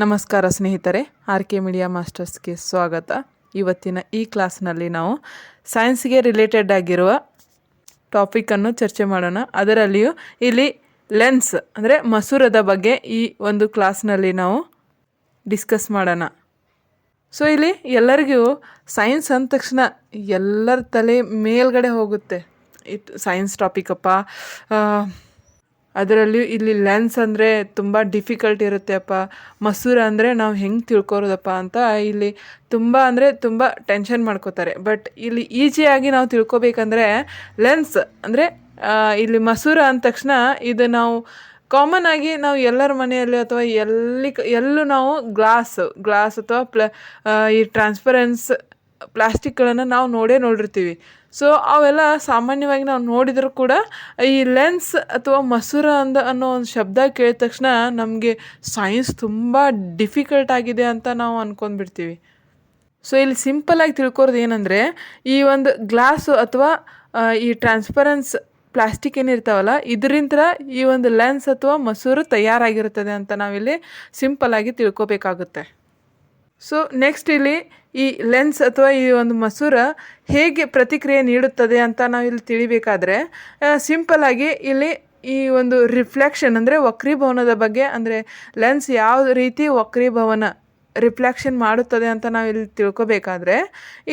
ನಮಸ್ಕಾರ ಸ್ನೇಹಿತರೆ R K media ಮಾಸ್ಟರ್ಸ್ಗೆ ಸ್ವಾಗತ. ಇವತ್ತಿನ ಈ ಕ್ಲಾಸ್ನಲ್ಲಿ ನಾವು ಸೈನ್ಸ್ಗೆ ರಿಲೇಟೆಡ್ ಆಗಿರುವ ಟಾಪಿಕನ್ನು ಚರ್ಚೆ ಮಾಡೋಣ. ಅದರಲ್ಲಿಯೂ ಇಲ್ಲಿ ಲೆನ್ಸ್ ಅಂದರೆ ಮಸೂರದ ಬಗ್ಗೆ ಈ ಒಂದು ಕ್ಲಾಸ್ನಲ್ಲಿ ನಾವು ಡಿಸ್ಕಸ್ ಮಾಡೋಣ. ಸೊ ಇಲ್ಲಿ ಎಲ್ಲರಿಗೂ ಸೈನ್ಸ್ ಅಂದ ತಕ್ಷಣ ಎಲ್ಲರ ತಲೆ ಮೇಲ್ಗಡೆ ಹೋಗುತ್ತೆ. ಇಟ್ ಸೈನ್ಸ್ ಟಾಪಿಕಪ್ಪ ಅದರಲ್ಲಿಯೂ ಇಲ್ಲಿ ಲೆನ್ಸ್ ಅಂದರೆ ತುಂಬ ಡಿಫಿಕಲ್ಟ್ ಇರುತ್ತೆ ಅಪ್ಪ ಮಸೂರ ಅಂದರೆ ನಾವು ಹೆಂಗೆ ತಿಳ್ಕೊರೋದಪ್ಪ ಅಂತ ಇಲ್ಲಿ ತುಂಬ ಅಂದರೆ ತುಂಬ ಟೆನ್ಷನ್ ಮಾಡ್ಕೋತಾರೆ. ಬಟ್ ಇಲ್ಲಿ ಈಸಿಯಾಗಿ ನಾವು ತಿಳ್ಕೊಬೇಕಂದ್ರೆ ಲೆನ್ಸ್ ಅಂದರೆ ಇಲ್ಲಿ ಮಸೂರ ಅಂದ ತಕ್ಷಣ ಇದು ನಾವು ಕಾಮನ್ ಆಗಿ ನಾವು ಎಲ್ಲರ ಮನೆಯಲ್ಲಿ ಅಥವಾ ಎಲ್ಲಿ ಎಲ್ಲೂ ನಾವು ಗ್ಲಾಸ್ ಗ್ಲಾಸ್ ಅಥವಾ ಪ್ಲ ಈ ಟ್ರಾನ್ಸ್ಪರೆನ್ಸ್ ಪ್ಲಾಸ್ಟಿಕ್ಗಳನ್ನು ನಾವು ನೋಡೇ ನೋಡಿರ್ತೀವಿ. ಸೊ ಅವೆಲ್ಲ ಸಾಮಾನ್ಯವಾಗಿ ನಾವು ನೋಡಿದರೂ ಕೂಡ ಈ ಲೆನ್ಸ್ ಅಥವಾ ಮಸೂರ ಅಂದ ಅನ್ನೋ ಒಂದು ಶಬ್ದ ಕೇಳಿದ ತಕ್ಷಣ ನಮಗೆ ಸೈನ್ಸ್ ತುಂಬ ಡಿಫಿಕಲ್ಟ್ ಆಗಿದೆ ಅಂತ ನಾವು ಅಂದ್ಕೊಂಡ್ಬಿಡ್ತೀವಿ ಸೊ ಇಲ್ಲಿ ಸಿಂಪಲ್ಲಾಗಿ ತಿಳ್ಕೊರೋದು ಏನಂದರೆ, ಈ ಒಂದು ಗ್ಲಾಸು ಅಥವಾ ಈ ಟ್ರಾನ್ಸ್ಪರೆನ್ಸ್ ಪ್ಲಾಸ್ಟಿಕ್ ಏನಿರ್ತಾವಲ್ಲ ಇದರಿಂದ ಈ ಒಂದು ಲೆನ್ಸ್ ಅಥವಾ ಮಸೂರು ತಯಾರಾಗಿರುತ್ತದೆ ಅಂತ ನಾವಿಲ್ಲಿ ಸಿಂಪಲ್ಲಾಗಿ ತಿಳ್ಕೊಬೇಕಾಗುತ್ತೆ. ಸೊ ನೆಕ್ಸ್ಟ್ ಇಲ್ಲಿ ಈ ಲೆನ್ಸ್ ಅಥವಾ ಈ ಒಂದು ಮಸೂರ ಹೇಗೆ ಪ್ರತಿಕ್ರಿಯೆ ನೀಡುತ್ತದೆ ಅಂತ ನಾವು ಇಲ್ಲಿ ತಿಳಿಬೇಕಾದ್ರೆ ಸಿಂಪಲ್ ಆಗಿ ಇಲ್ಲಿ ಈ ಒಂದು ರಿಫ್ಲೆಕ್ಷನ್ ಅಂದರೆ ವಕ್ರೀಭವನದ ಬಗ್ಗೆ, ಅಂದರೆ ಲೆನ್ಸ್ ಯಾವ ರೀತಿ ವಕ್ರೀಭವನ ರಿಫ್ಲೆಕ್ಷನ್ ಮಾಡುತ್ತದೆ ಅಂತ ನಾವು ಇಲ್ಲಿ ತಿಳ್ಕೊಬೇಕಾದ್ರೆ,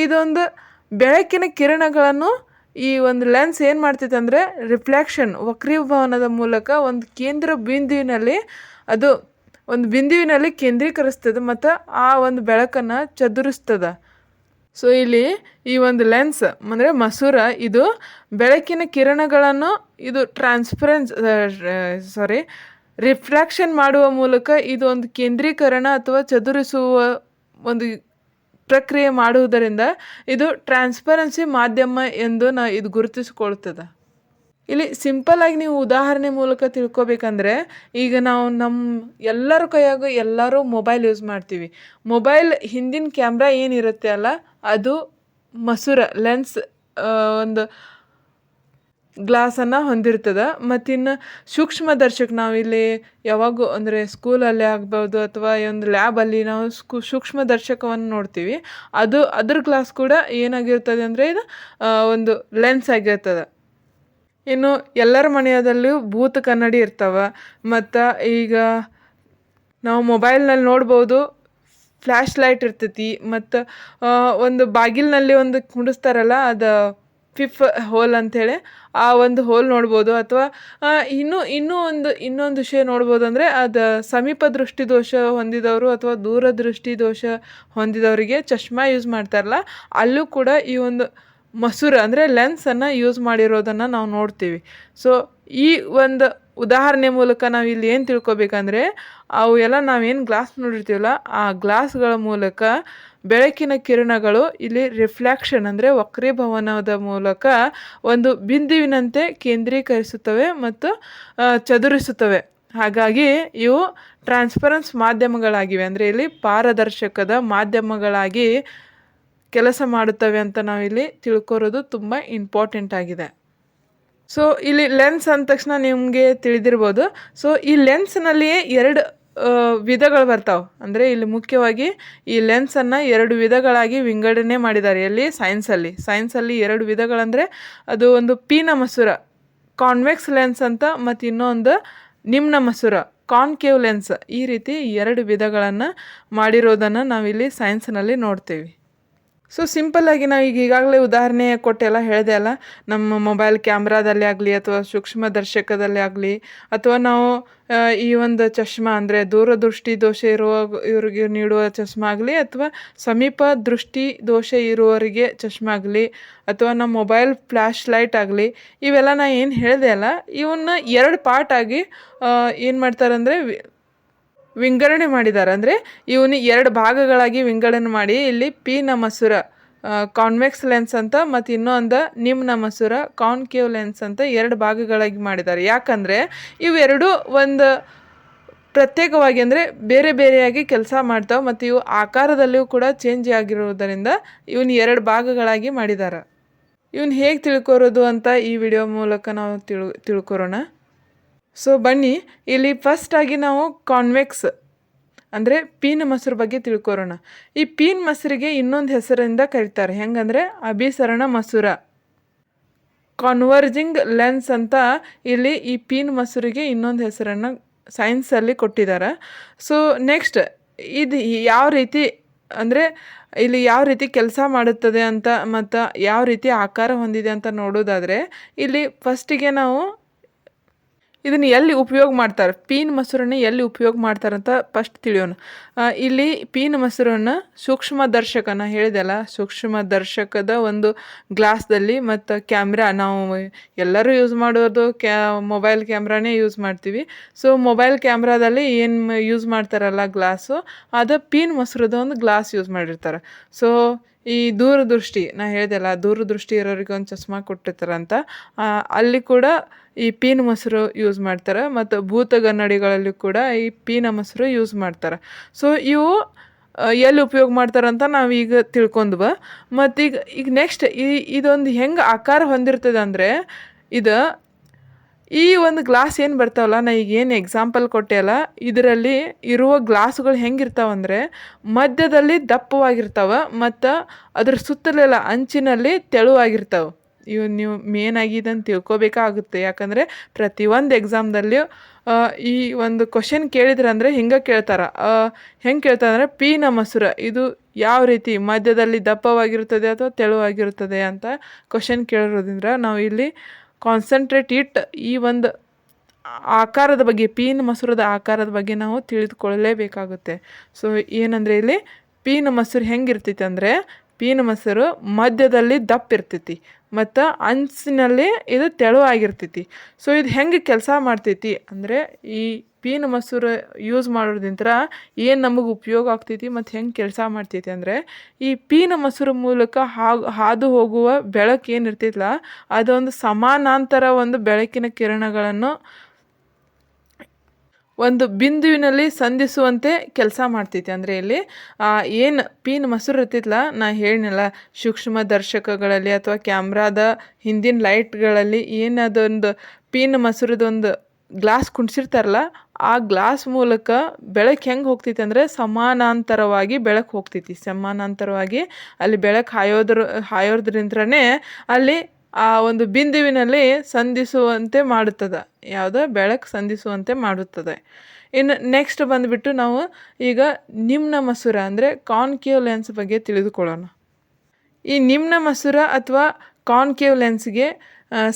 ಇದೊಂದು ಬೆಳಕಿನ ಕಿರಣಗಳನ್ನು ಈ ಒಂದು ಲೆನ್ಸ್ ಏನು ಮಾಡ್ತೈತೆ ಅಂದರೆ ರಿಫ್ಲೆಕ್ಷನ್ ವಕ್ರೀಭವನದ ಮೂಲಕ ಒಂದು ಕೇಂದ್ರ ಬಿಂದುವಿನಲ್ಲಿ ಅದು ಒಂದು ಬಿಂದುವಿನಲ್ಲಿ ಕೇಂದ್ರೀಕರಿಸ್ತದೆ, ಮತ್ತು ಆ ಒಂದು ಬೆಳಕನ್ನು ಚದುರಿಸ್ತದೆ. ಸೊ ಇಲ್ಲಿ ಈ ಒಂದು ಲೆನ್ಸ್ ಅಂದರೆ ಮಸೂರ, ಇದು ಬೆಳಕಿನ ಕಿರಣಗಳನ್ನು ಇದು ಟ್ರಾನ್ಸ್ಪರೆನ್ಸ್ ಸಾರಿ ರಿಫ್ರಾಕ್ಷನ್ ಮಾಡುವ ಮೂಲಕ ಇದು ಒಂದು ಕೇಂದ್ರೀಕರಣ ಅಥವಾ ಚದುರಿಸುವ ಒಂದು ಪ್ರಕ್ರಿಯೆ ಮಾಡುವುದರಿಂದ ಇದು ಟ್ರಾನ್ಸ್ಪರೆನ್ಸಿ ಮಾಧ್ಯಮ ಎಂದು ನಾ ಇದು ಗುರುತಿಸಿಕೊಳ್ತದೆ. ಇಲ್ಲಿ ಸಿಂಪಲ್ ಆಗಿ ನೀವು ಉದಾಹರಣೆ ಮೂಲಕ ತಿಳ್ಕೊಬೇಕಂದ್ರೆ, ಈಗ ನಾವು ನಮ್ಮ ಎಲ್ಲರ ಕೈಯಾಗ ಎಲ್ಲರೂ ಮೊಬೈಲ್ ಯೂಸ್ ಮಾಡ್ತೀವಿ. ಮೊಬೈಲ್ ಹಿಂದಿನ ಕ್ಯಾಮ್ರಾ ಏನಿರುತ್ತೆ ಅಲ್ಲ, ಅದು ಮಸೂರ ಲೆನ್ಸ್ ಒಂದು ಗ್ಲಾಸನ್ನು ಹೊಂದಿರ್ತದೆ. ಮತ್ತಿನ್ನು ಸೂಕ್ಷ್ಮದರ್ಶಕ ನಾವಿಲ್ಲಿ ಯಾವಾಗೂ ಅಂದರೆ ಸ್ಕೂಲಲ್ಲಿ ಆಗ್ಬೋದು ಅಥವಾ ಒಂದು ಲ್ಯಾಬಲ್ಲಿ ನಾವು ಸ್ಕೂ ಸೂಕ್ಷ್ಮದರ್ಶಕವನ್ನು ನೋಡ್ತೀವಿ. ಅದು ಅದ್ರ ಗ್ಲಾಸ್ ಕೂಡ ಏನಾಗಿರ್ತದೆ ಅಂದರೆ ಇದು ಒಂದು ಲೆನ್ಸ್ ಆಗಿರ್ತದೆ. ಇನ್ನು ಎಲ್ಲರ ಮನೆಯದಲ್ಲೂ ಭೂತ ಕನ್ನಡಿ ಇರ್ತಾವೆ. ಮತ್ತು ಈಗ ನಾವು ಮೊಬೈಲ್ನಲ್ಲಿ ನೋಡ್ಬೋದು ಫ್ಲ್ಯಾಶ್ ಲೈಟ್ ಇರ್ತೈತಿ. ಮತ್ತು ಒಂದು ಬಾಗಿಲಿನಲ್ಲಿ ಒಂದು ಕುಂಡಿಸ್ತಾರಲ್ಲ, ಅದು ಫಿಫ್ ಹೋಲ್ ಅಂಥೇಳಿ ಆ ಒಂದು ಹೋಲ್ ನೋಡ್ಬೋದು. ಅಥವಾ ಇನ್ನೂ ಇನ್ನೂ ಒಂದು, ಇನ್ನೊಂದು ವಿಷಯ ನೋಡ್ಬೋದು ಅಂದರೆ, ಅದು ಸಮೀಪ ದೃಷ್ಟಿ ದೋಷ ಹೊಂದಿದವರು ಅಥವಾ ದೂರ ದೃಷ್ಟಿ ದೋಷ ಹೊಂದಿದವರಿಗೆ ಚಶ್ಮಾ ಯೂಸ್ ಮಾಡ್ತಾರಲ್ಲ, ಅಲ್ಲೂ ಕೂಡ ಈ ಒಂದು ಮಸೂರ ಅಂದರೆ ಲೆನ್ಸನ್ನು ಯೂಸ್ ಮಾಡಿರೋದನ್ನು ನಾವು ನೋಡ್ತೀವಿ. ಸೊ ಈ ಒಂದು ಉದಾಹರಣೆ ಮೂಲಕ ನಾವು ಇಲ್ಲಿ ಏನು ತಿಳ್ಕೊಬೇಕಂದ್ರೆ, ಅವು ಎಲ್ಲ ನಾವೇನು ಗ್ಲಾಸ್ ನೋಡಿರ್ತೀವಲ್ಲ, ಆ ಗ್ಲಾಸ್ಗಳ ಮೂಲಕ ಬೆಳಕಿನ ಕಿರಣಗಳು ಇಲ್ಲಿ ರಿಫ್ಲ್ಯಾಕ್ಷನ್ ಅಂದರೆ ವಕ್ರೀಭವನದ ಮೂಲಕ ಒಂದು ಬಿಂದುವಿನಂತೆ ಕೇಂದ್ರೀಕರಿಸುತ್ತವೆ ಮತ್ತು ಚದುರಿಸುತ್ತವೆ. ಹಾಗಾಗಿ ಇವು ಟ್ರಾನ್ಸ್ಪರೆನ್ಸ್ ಮಾಧ್ಯಮಗಳಾಗಿವೆ. ಅಂದರೆ ಇಲ್ಲಿ ಪಾರದರ್ಶಕದ ಮಾಧ್ಯಮಗಳಾಗಿ ಕೆಲಸ ಮಾಡುತ್ತವೆ ಅಂತ ನಾವಿಲ್ಲಿ ತಿಳ್ಕೊರೋದು ತುಂಬ ಇಂಪಾರ್ಟೆಂಟ್ ಆಗಿದೆ. ಸೊ ಇಲ್ಲಿ ಲೆನ್ಸ್ ಅಂದ ತಕ್ಷಣ ನಿಮಗೆ ತಿಳಿದಿರ್ಬೋದು. ಸೊ ಈ ಲೆನ್ಸ್ನಲ್ಲಿಯೇ ಎರಡು ವಿಧಗಳು ಬರ್ತಾವೆ. ಅಂದರೆ ಇಲ್ಲಿ ಮುಖ್ಯವಾಗಿ ಈ ಲೆನ್ಸನ್ನು ಎರಡು ವಿಧಗಳಾಗಿ ವಿಂಗಡಣೆ ಮಾಡಿದ್ದಾರೆ. ಎಲ್ಲಿ? ಸೈನ್ಸಲ್ಲಿ ಸೈನ್ಸಲ್ಲಿ ಎರಡು ವಿಧಗಳಂದರೆ ಅದು ಒಂದು ಪೀನ ಮಸೂರ ಕಾನ್ವೆಕ್ಸ್ ಲೆನ್ಸ್ ಅಂತ ಮತ್ತು ಇನ್ನೊಂದು ನಿಮ್ನ ಮಸೂರ ಕಾನ್ಕೇವ್ ಲೆನ್ಸ್ ಈ ರೀತಿ ಎರಡು ವಿಧಗಳನ್ನು ಮಾಡಿರೋದನ್ನು ನಾವಿಲ್ಲಿ ಸೈನ್ಸ್ನಲ್ಲಿ ನೋಡ್ತೀವಿ. ಸೊ ಸಿಂಪಲ್ಲಾಗಿ ನಾವು ಈಗ ಈಗಾಗಲೇ ಉದಾಹರಣೆ ಕೊಟ್ಟೆಲ್ಲ ಹೇಳಿದೆ ಅಲ್ಲ, ನಮ್ಮ ಮೊಬೈಲ್ ಕ್ಯಾಮ್ರಾದಲ್ಲಿ ಆಗಲಿ ಅಥವಾ ಸೂಕ್ಷ್ಮ ದರ್ಶಕದಲ್ಲಿ ಆಗಲಿ, ಅಥವಾ ನಾವು ಈ ಒಂದು ಚಶ್ಮಾ ಅಂದರೆ ದೂರದೃಷ್ಟಿ ದೋಷ ಇರುವ ಇವರಿಗೆ ನೀಡುವ ಚಶ್ಮಾ ಆಗಲಿ, ಅಥವಾ ಸಮೀಪ ದೃಷ್ಟಿ ದೋಷ ಇರುವವರಿಗೆ ಚಶ್ಮಾ ಆಗಲಿ, ಅಥವಾ ನಮ್ಮ ಮೊಬೈಲ್ ಫ್ಲ್ಯಾಶ್ ಲೈಟ್ ಆಗಲಿ, ಇವೆಲ್ಲ ನಾ ಏನು ಹೇಳಿದೆ ಅಲ್ಲ ಇವನ್ನ ಎರಡು ಪಾರ್ಟ್ ಆಗಿ ಏನು ಮಾಡ್ತಾರೆ ಅಂದರೆ ವಿಂಗಡಣೆ ಮಾಡಿದ್ದಾರೆ. ಅಂದರೆ ಇವನು ಎರಡು ಭಾಗಗಳಾಗಿ ವಿಂಗಡಣೆ ಮಾಡಿ, ಇಲ್ಲಿ ಪಿ ಮಸೂರ ಕಾನ್ವೆಕ್ಸ್ ಲೆನ್ಸ್ ಅಂತ ಮತ್ತು ಇನ್ನೊಂದು ನಿಮ್ನ ಮಸೂರ ಕಾನ್ಕೇವ್ ಲೆನ್ಸ್ ಅಂತ ಎರಡು ಭಾಗಗಳಾಗಿ ಮಾಡಿದ್ದಾರೆ. ಯಾಕಂದರೆ ಇವೆರಡು ಒಂದು ಪ್ರತ್ಯೇಕವಾಗಿ ಅಂದರೆ ಬೇರೆ ಬೇರೆಯಾಗಿ ಕೆಲಸ ಮಾಡ್ತಾವೆ ಮತ್ತು ಇವು ಆಕಾರದಲ್ಲಿಯೂ ಕೂಡ ಚೇಂಜ್ ಆಗಿರುವುದರಿಂದ ಇವನ್ನ ಎರಡು ಭಾಗಗಳಾಗಿ ಮಾಡಿದ್ದಾರೆ ಇವನ್ನ ಹೇಗೆ ತಿಳ್ಕೊರೋದು ಅಂತ ಈ ವಿಡಿಯೋ ಮೂಲಕ ನಾವು ತಿಳ್, ತಿಳ್ಕೊರೋಣ. ಸೊ ಬನ್ನಿ, ಇಲ್ಲಿ ಫಸ್ಟಾಗಿ ನಾವು ಕಾನ್ವೆಕ್ಸ್ ಅಂದರೆ ಪೀನ್ ಮೊಸರು ಬಗ್ಗೆ ತಿಳ್ಕೊರೋಣ ಈ ಪೀನ್ ಮೊಸರಿಗೆ ಇನ್ನೊಂದು ಹೆಸರಿಂದ ಕರೀತಾರೆ. ಹೆಂಗಂದರೆ ಅಭಿಸರಣ ಮಸೂರ. ಕಾನ್ವರ್ಜಿಂಗ್ ಲೆನ್ಸ್ ಅಂತ ಇಲ್ಲಿ ಈ ಪೀನ್ ಮೊಸರಿಗೆ ಇನ್ನೊಂದು ಹೆಸರನ್ನು ಸೈನ್ಸಲ್ಲಿ ಕೊಟ್ಟಿದ್ದಾರೆ. ಸೊ ನೆಕ್ಸ್ಟ್ ಇದು ಯಾವ ರೀತಿ, ಅಂದರೆ ಇಲ್ಲಿ ಯಾವ ರೀತಿ ಕೆಲಸ ಮಾಡುತ್ತದೆ ಅಂತ ಮತ್ತು ಯಾವ ರೀತಿ ಆಕಾರ ಹೊಂದಿದೆ ಅಂತ ನೋಡೋದಾದರೆ, ಇಲ್ಲಿ ಫಸ್ಟಿಗೆ ನಾವು ಇದನ್ನು ಎಲ್ಲಿ ಉಪಯೋಗ ಮಾಡ್ತಾರೆ? ಪೀನ್ ಮೊಸರನ್ನ ಎಲ್ಲಿ ಉಪಯೋಗ ಮಾಡ್ತಾರಂತ ಫಸ್ಟ್ ತಿಳಿಯೋಣ. ಇಲ್ಲಿ ಪೀನ್ ಮೊಸರನ್ನು ಸೂಕ್ಷ್ಮ ದರ್ಶಕನ ಹೇಳಿದೆಲ್ಲ, ಸೂಕ್ಷ್ಮ ದರ್ಶಕದ ಒಂದು ಗ್ಲಾಸ್ದಲ್ಲಿ ಮತ್ತು ಕ್ಯಾಮ್ರಾ, ನಾವು ಎಲ್ಲರೂ ಯೂಸ್ ಮಾಡೋದು ಕ್ಯಾ ಮೊಬೈಲ್ ಕ್ಯಾಮ್ರಾನೇ ಯೂಸ್ ಮಾಡ್ತೀವಿ. ಸೊ ಮೊಬೈಲ್ ಕ್ಯಾಮ್ರಾದಲ್ಲಿ ಏನು ಯೂಸ್ ಮಾಡ್ತಾರಲ್ಲ ಗ್ಲಾಸು, ಅದು ಪೀನ್ ಮೊಸರದ ಒಂದು ಗ್ಲಾಸ್ ಯೂಸ್ ಮಾಡಿರ್ತಾರೆ. ಸೊ ಈ ದೂರದೃಷ್ಟಿ, ನಾ ಹೇಳ್ದೆಲ್ಲ ದೂರದೃಷ್ಟಿ ಇರೋರಿಗೆ ಒಂದು ಚಸ್ಮಾ ಕೊಟ್ಟಿರ್ತಾರಂತ ಅಲ್ಲಿ ಕೂಡ ಈ ಪೀನ್ ಮೊಸರು ಯೂಸ್ ಮಾಡ್ತಾರೆ ಮತ್ತು ಭೂತಗನ್ನಡಿಗಳಲ್ಲಿ ಕೂಡ ಈ ಪೀನ ಮೊಸರು ಯೂಸ್ ಮಾಡ್ತಾರೆ. ಸೊ ಇವು ಎಲ್ಲಿ ಉಪಯೋಗ ಮಾಡ್ತಾರಂತ ನಾವು ಈಗ ತಿಳ್ಕೊಂಡ್ವ. ಮತ್ತು ಈಗ ಈಗ ನೆಕ್ಸ್ಟ್ ಈ, ಇದೊಂದು ಹೆಂಗೆ ಆಕಾರ ಹೊಂದಿರ್ತದೆ ಅಂದರೆ, ಇದು ಈ ಒಂದು ಗ್ಲಾಸ್ ಏನು ಬರ್ತಾವಲ್ಲ, ನಾ ಈಗ ಏನು ಎಕ್ಸಾಂಪಲ್ ಕೊಟ್ಟೆ ಅಲ್ಲ, ಇದರಲ್ಲಿ ಇರುವ ಗ್ಲಾಸ್ಗಳು ಹೆಂಗಿರ್ತಾವಂದರೆ ಮಧ್ಯದಲ್ಲಿ ದಪ್ಪವಾಗಿರ್ತಾವೆ ಮತ್ತು ಅದ್ರ ಸುತ್ತಲೆಲ್ಲ ಅಂಚಿನಲ್ಲಿ ತೆಳುವಾಗಿರ್ತಾವೆ. ಇವು ನೀವು ಮೇನಾಗಿ ಇದನ್ನು ತಿಳ್ಕೊಬೇಕಾಗುತ್ತೆ. ಯಾಕಂದರೆ ಪ್ರತಿಯೊಂದು ಎಕ್ಸಾಮ್ದಲ್ಲಿಯೂ ಈ ಒಂದು ಕ್ವಶನ್ ಕೇಳಿದ್ರಂದ್ರೆ ಹಿಂಗೆ ಕೇಳ್ತಾರೆ. ಹೆಂಗೆ ಕೇಳ್ತಾರೆ ಅಂದರೆ ಪೀನ ಮೊಸರ, ಇದು ಯಾವ ರೀತಿ? ಮಧ್ಯದಲ್ಲಿ ದಪ್ಪವಾಗಿರುತ್ತದೆ ಅಥವಾ ತೆಳುವಾಗಿರುತ್ತದೆ ಅಂತ ಕ್ವಶನ್ ಕೇಳಿರೋದ್ರಿಂದ ನಾವು ಇಲ್ಲಿ ಕಾನ್ಸಂಟ್ರೇಟ್ ಇಟ್ಟು ಈ ಒಂದು ಆಕಾರದ ಬಗ್ಗೆ, ಪೀನ್ ಮೊಸರದ ಆಕಾರದ ಬಗ್ಗೆ ನಾವು ತಿಳಿದುಕೊಳ್ಳಲೇಬೇಕಾಗುತ್ತೆ. ಸೊ ಏನಂದರೆ ಇಲ್ಲಿ, ಪೀನ್ ಮೊಸರು ಹೆಂಗಿರ್ತೈತಿ ಅಂದರೆ, ಪೀನ್ ಮೊಸರು ಮಧ್ಯದಲ್ಲಿ ದಪ್ಪ ಇರ್ತೈತಿ, ಮತ್ತು ಅಂಚಿನಲ್ಲಿ ಇದು ತೆಳುವಾಗಿರ್ತೈತಿ. ಸೊ ಇದು ಹೆಂಗೆ ಕೆಲಸ ಮಾಡ್ತೈತಿ ಅಂದರೆ, ಈ ಪೀನ್ ಮೊಸರು ಯೂಸ್ ಮಾಡೋದ್ರಿಂತ ಏನು ನಮಗೆ ಉಪಯೋಗ ಆಗ್ತೈತಿ ಮತ್ತು ಹೆಂಗೆ ಕೆಲಸ ಮಾಡ್ತೈತಿ ಅಂದರೆ ಈ ಪೀನ ಮೊಸರು ಮೂಲಕ ಹಾದು ಹೋಗುವ ಬೆಳಕು ಏನಿರ್ತೈತಲ್ಲ ಅದೊಂದು ಸಮಾನಾಂತರ ಒಂದು ಬೆಳಕಿನ ಕಿರಣಗಳನ್ನು ಒಂದು ಬಿಂದುವಿನಲ್ಲಿ ಸಂಧಿಸುವಂತೆ ಕೆಲಸ ಮಾಡ್ತೈತಿ. ಅಂದರೆ ಇಲ್ಲಿ ಏನು ಪೀನ್ ಮೊಸರು ಇರ್ತೈತಲ್ಲ ನಾ ಹೇಳಿನಲ್ಲ, ಸೂಕ್ಷ್ಮ ದರ್ಶಕಗಳಲ್ಲಿ ಅಥವಾ ಕ್ಯಾಮ್ರಾದ ಹಿಂದಿನ ಲೈಟ್ಗಳಲ್ಲಿ ಏನದೊಂದು ಪೀನ್ ಮೊಸರದೊಂದು ಗ್ಲಾಸ್ ಕುಣಿಸಿರ್ತಾರಲ್ಲ, ಆ ಗ್ಲಾಸ್ ಮೂಲಕ ಬೆಳಕು ಹೆಂಗೆ ಹೋಗ್ತೈತಿ ಅಂದರೆ ಸಮಾನಾಂತರವಾಗಿ ಬೆಳಕು ಹೋಗ್ತೈತಿ. ಸಮಾನಾಂತರವಾಗಿ ಅಲ್ಲಿ ಬೆಳಕು ಹಾಯೋದ್ರ ಹಾಯೋದ್ರಿಂದನೇ ಅಲ್ಲಿ ಆ ಒಂದು ಬಿಂದುವಿನಲ್ಲಿ ಸಂಧಿಸುವಂತೆ ಮಾಡುತ್ತದೆ. ಯಾವುದೋ ಬೆಳಕು ಸಂಧಿಸುವಂತೆ ಮಾಡುತ್ತದೆ. ಇನ್ನು ನೆಕ್ಸ್ಟ್ ಬಂದುಬಿಟ್ಟು ನಾವು ಈಗ ನಿಮ್ನ ಮಸೂರ ಅಂದರೆ ಕಾನ್ಕೇವ್ ಲೆನ್ಸ್ ಬಗ್ಗೆ ತಿಳಿದುಕೊಳ್ಳೋಣ. ಈ ನಿಮ್ನ ಮಸೂರ ಅಥವಾ ಕಾನ್ಕೇವ್ ಲೆನ್ಸ್ಗೆ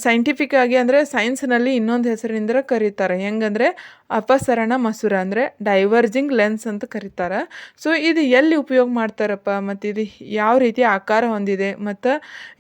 ಸೈಂಟಿಫಿಕ್ ಆಗಿ ಅಂದರೆ ಸೈನ್ಸ್ನಲ್ಲಿ ಇನ್ನೊಂದು ಹೆಸರಿನಿಂದ ಕರೀತಾರೆ. ಹೆಂಗಂದರೆ ಅಪಸರಣ ಮಸೂರ ಅಂದರೆ ಡೈವರ್ಜಿಂಗ್ ಲೆನ್ಸ್ ಅಂತ ಕರೀತಾರೆ. ಸೊ ಇದು ಎಲ್ಲಿ ಉಪಯೋಗ ಮಾಡ್ತಾರಪ್ಪ? ಮತ್ತು ಇದು ಯಾವ ರೀತಿ ಆಕಾರ ಹೊಂದಿದೆ? ಮತ್ತು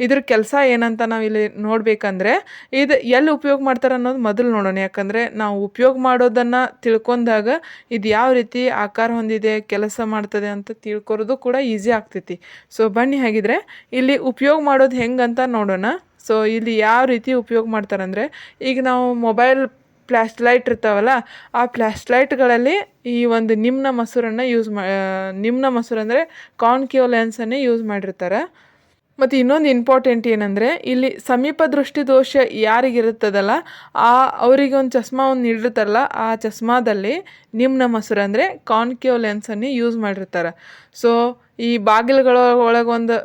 ಇದ್ರ ಕೆಲಸ ಏನಂತ ನಾವು ಇಲ್ಲಿ ನೋಡಬೇಕಂದ್ರೆ ಇದು ಎಲ್ಲಿ ಉಪಯೋಗ ಮಾಡ್ತಾರೆ ಅನ್ನೋದು ಮೊದಲು ನೋಡೋಣ. ಯಾಕಂದರೆ ನಾವು ಉಪಯೋಗ ಮಾಡೋದನ್ನು ತಿಳ್ಕೊಂಡಾಗ ಇದು ಯಾವ ರೀತಿ ಆಕಾರ ಹೊಂದಿದೆ, ಕೆಲಸ ಮಾಡ್ತದೆ ಅಂತ ತಿಳ್ಕೊರೋದು ಕೂಡ ಈಸಿ ಆಗ್ತೈತಿ. ಸೊ ಬನ್ನಿ ಹಾಗಿದ್ರೆ ಇಲ್ಲಿ ಉಪಯೋಗ ಮಾಡೋದು ಹೆಂಗಂತ ನೋಡೋಣ. ಸೊ ಇಲ್ಲಿ ಯಾವ ರೀತಿ ಉಪಯೋಗ ಮಾಡ್ತಾರಂದರೆ, ಈಗ ನಾವು ಮೊಬೈಲ್ ಫ್ಲ್ಯಾಶ್ ಲೈಟ್ ಇರ್ತಾವಲ್ಲ, ಆ ಫ್ಲ್ಯಾಶ್ ಲೈಟ್ಗಳಲ್ಲಿ ಈ ಒಂದು ನಿಮ್ನ ಮೊಸರನ್ನು ಯೂಸ್ ಮಾ ನಿಮ್ನ ಮೊಸರು ಅಂದರೆ ಕಾನ್ಕೇವ್ ಲೆನ್ಸನ್ನೇ ಯೂಸ್ ಮಾಡಿರ್ತಾರೆ. ಮತ್ತು ಇನ್ನೊಂದು ಇಂಪಾರ್ಟೆಂಟ್ ಏನಂದರೆ, ಇಲ್ಲಿ ಸಮೀಪ ದೃಷ್ಟಿ ದೋಷ ಯಾರಿಗಿರುತ್ತದಲ್ಲ, ಆ ಅವರಿಗೆ ಒಂದು ಚಸ್ಮಾ ಒಂದು ನೀಡಿರ್ತಾರಲ್ಲ ಆ ಚಸ್ಮಾದಲ್ಲಿ ನಿಮ್ನ ಮೊಸರು ಅಂದರೆ ಕ್ಯೂ ಲೆನ್ಸನ್ನೇ ಯೂಸ್ ಮಾಡಿರ್ತಾರೆ. ಸೊ ಈ ಬಾಗಿಲುಗಳ ಒಳಗೊಂದು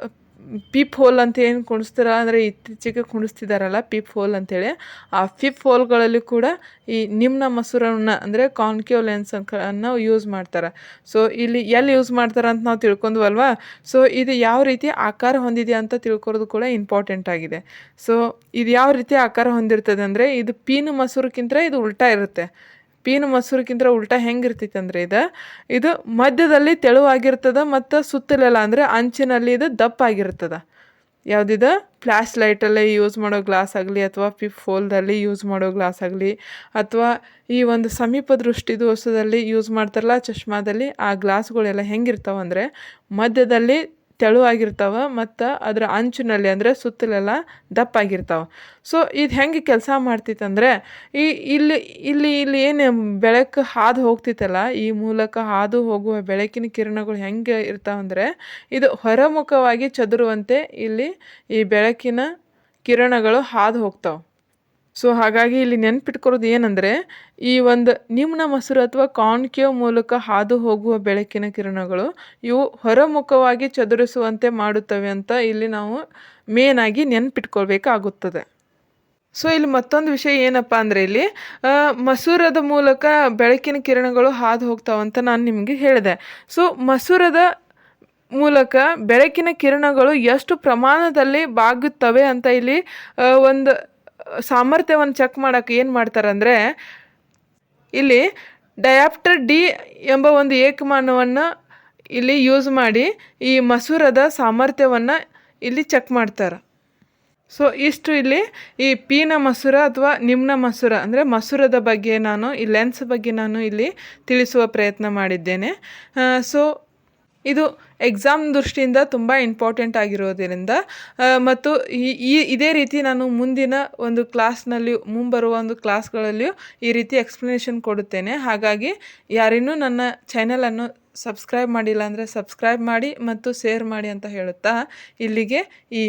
ಪಿಪ್ ಹೋಲ್ ಅಂತ ಏನು ಕುಣಿಸ್ತಾರ? ಅಂದರೆ ಇತ್ತೀಚೆಗೆ ಕುಣಿಸ್ತಿದಾರಲ್ಲ ಪಿಪ್ ಹೋಲ್ ಅಂತೇಳಿ. ಆ ಪಿಪ್ ಹೋಲ್ಗಳಲ್ಲಿ ಕೂಡ ಈ ನಿಮ್ನ ಮೊಸರನ್ನ, ಅಂದರೆ ಕಾನ್ಕೇವ್ ಲೆನ್ಸ್ ಅನ್ನು ಯೂಸ್ ಮಾಡ್ತಾರೆ. ಸೊ ಇಲ್ಲಿ ಎಲ್ಲಿ ಯೂಸ್ ಮಾಡ್ತಾರೆ ಅಂತ ನಾವು ತಿಳ್ಕೊಂಡ್ವಲ್ವಾ? ಸೊ ಇದು ಯಾವ ರೀತಿ ಆಕಾರ ಹೊಂದಿದೆ ಅಂತ ತಿಳ್ಕೊಳೋದು ಕೂಡ ಇಂಪಾರ್ಟೆಂಟ್ ಆಗಿದೆ. ಸೊ ಇದು ಯಾವ ರೀತಿ ಆಕಾರ ಹೊಂದಿರ್ತದೆ ಅಂದರೆ ಇದು ಪೀನು ಮೊಸರುಕ್ಕಿಂತ ಇದು ಉಲ್ಟಾ ಇರುತ್ತೆ. ಪೀನು ಮೊಸರುಕ್ಕಿಂತ ಉಲ್ಟಾ ಹೆಂಗಿರ್ತೈತೆ ಅಂದರೆ ಇದು? ಇದು ಮಧ್ಯದಲ್ಲಿ ತೆಳುವಾಗಿರ್ತದೆ ಮತ್ತು ಸುತ್ತಲೆಲ್ಲ ಅಂದರೆ ಅಂಚಿನಲ್ಲಿ ಇದು ದಪ್ಪಾಗಿರ್ತದೆ. ಯಾವುದಿದೆ? ಫ್ಲ್ಯಾಶ್ ಲೈಟಲ್ಲೇ ಯೂಸ್ ಮಾಡೋ ಗ್ಲಾಸ್ ಆಗಲಿ ಅಥವಾ ಪಿಪ್ ಫೋಲ್ದಲ್ಲಿ ಯೂಸ್ ಮಾಡೋ ಗ್ಲಾಸ್ ಆಗಲಿ ಅಥವಾ ಈ ಒಂದು ಸಮೀಪ ದೃಷ್ಟಿದು ವಸ್ತುದಲ್ಲಿ ಯೂಸ್ ಮಾಡ್ತಾರಲ್ಲ ಚಶ್ಮಾದಲ್ಲಿ ಆ ಗ್ಲಾಸ್ಗಳೆಲ್ಲ ಹೆಂಗಿರ್ತಾವೆ ಅಂದರೆ ಮಧ್ಯದಲ್ಲಿ ತೆಳುವಾಗಿರ್ತಾವೆ ಮತ್ತು ಅದರ ಅಂಚಿನಲ್ಲಿ ಅಂದರೆ ಸುತ್ತಲೆಲ್ಲ ದಪ್ಪಾಗಿರ್ತಾವೆ. ಸೊ ಇದು ಹೆಂಗೆ ಕೆಲಸ ಮಾಡ್ತಿತ್ತಂದರೆ, ಈ ಇಲ್ಲಿ ಇಲ್ಲಿ ಇಲ್ಲಿ ಏನು ಬೆಳಕು ಹಾದು ಹೋಗ್ತಿತ್ತಲ್ಲ, ಈ ಮೂಲಕ ಹಾದು ಹೋಗುವ ಬೆಳಕಿನ ಕಿರಣಗಳು ಹೆಂಗೆ ಇರ್ತಾವಂದರೆ ಇದು ಹೊರಮುಖವಾಗಿ ಚದುರುವಂತೆ ಇಲ್ಲಿ ಈ ಬೆಳಕಿನ ಕಿರಣಗಳು ಹಾದು ಹೋಗ್ತಾವೆ. ಸೊ ಹಾಗಾಗಿ ಇಲ್ಲಿ ನೆನ್ಪಿಟ್ಕೊಳ್ಳೋದು ಏನಂದರೆ, ಈ ಒಂದು ನಿಮ್ನ ಮೊಸರು ಅಥವಾ ಕಾನ್ಕೇವ್ ಮೂಲಕ ಹಾದು ಹೋಗುವ ಬೆಳಕಿನ ಕಿರಣಗಳು ಇವು ಹೊರಮುಖವಾಗಿ ಚದುರಿಸುವಂತೆ ಮಾಡುತ್ತವೆ ಅಂತ ಇಲ್ಲಿ ನಾವು ಮೇನ್ ಆಗಿ ನೆನ್ಪಿಟ್ಕೊಳ್ಬೇಕಾಗುತ್ತದೆ. ಸೊ ಇಲ್ಲಿ ಮತ್ತೊಂದು ವಿಷಯ ಏನಪ್ಪ ಅಂದರೆ ಇಲ್ಲಿ ಮಸೂರದ ಮೂಲಕ ಬೆಳಕಿನ ಕಿರಣಗಳು ಹಾದು ಹೋಗ್ತಾವಂತ ನಾನು ನಿಮಗೆ ಹೇಳಿದೆ. ಸೊ ಮಸೂರದ ಮೂಲಕ ಬೆಳಕಿನ ಕಿರಣಗಳು ಎಷ್ಟು ಪ್ರಮಾಣದಲ್ಲಿ ಬಾಗುತ್ತವೆ ಅಂತ ಇಲ್ಲಿ ಒಂದು ಸಾಮರ್ಥ್ಯವನ್ನು ಚೆಕ್ ಮಾಡೋಕ್ಕೆ ಏನು ಮಾಡ್ತಾರಂದರೆ, ಇಲ್ಲಿ ಡಯಾಪ್ಟರ್ ಡಿ ಎಂಬ ಒಂದು ಏಕಮಾನವನ್ನು ಇಲ್ಲಿ ಯೂಸ್ ಮಾಡಿ ಈ ಮಸೂರದ ಸಾಮರ್ಥ್ಯವನ್ನು ಇಲ್ಲಿ ಚೆಕ್ ಮಾಡ್ತಾರೆ. ಸೊ ಇಷ್ಟು ಇಲ್ಲಿ ಈ ಪೀನ ಮಸೂರ ಅಥವಾ ನಿಮ್ನ ಮಸೂರ, ಅಂದರೆ ಮಸೂರದ ಬಗ್ಗೆ ನಾನು, ಈ ಲೆನ್ಸ್ ಬಗ್ಗೆ ನಾನು ಇಲ್ಲಿ ತಿಳಿಸುವ ಪ್ರಯತ್ನ ಮಾಡಿದ್ದೇನೆ. ಸೊ ಇದು ಎಕ್ಸಾಮ್ ದೃಷ್ಟಿಯಿಂದ ತುಂಬ ಇಂಪಾರ್ಟೆಂಟ್ ಆಗಿರೋದರಿಂದ ಮತ್ತು ಈ ಇದೇ ರೀತಿ ನಾನು ಮುಂದಿನ ಒಂದು ಕ್ಲಾಸ್ನಲ್ಲಿಯೂ ಮುಂಬರುವ ಒಂದು ಕ್ಲಾಸ್ಗಳಲ್ಲಿಯೂ ಈ ರೀತಿ ಎಕ್ಸ್ಪ್ಲನೇಷನ್ ಕೊಡುತ್ತೇನೆ. ಹಾಗಾಗಿ ಯಾರಿನ್ನೂ ನನ್ನ ಚಾನಲನ್ನು ಸಬ್ಸ್ಕ್ರೈಬ್ ಮಾಡಿಲ್ಲ ಅಂದರೆ ಸಬ್ಸ್ಕ್ರೈಬ್ ಮಾಡಿ ಮತ್ತು ಶೇರ್ ಮಾಡಿ ಅಂತ ಹೇಳುತ್ತಾ, ಇಲ್ಲಿಗೆ ಈ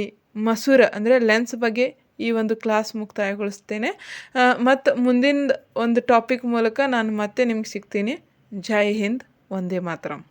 ಮಸೂರ ಅಂದರೆ ಲೆನ್ಸ್ ಬಗ್ಗೆ ಈ ಒಂದು ಕ್ಲಾಸ್ ಮುಕ್ತಾಯಗೊಳಿಸ್ತೇನೆ. ಮತ್ತು ಮುಂದಿನ ಒಂದು ಟಾಪಿಕ್ ಮೂಲಕ ನಾನು ಮತ್ತೆ ನಿಮ್ಗೆ ಸಿಗ್ತೀನಿ. ಜೈ ಹಿಂದ್ ಒಂದೇ ಮಾತರಂ.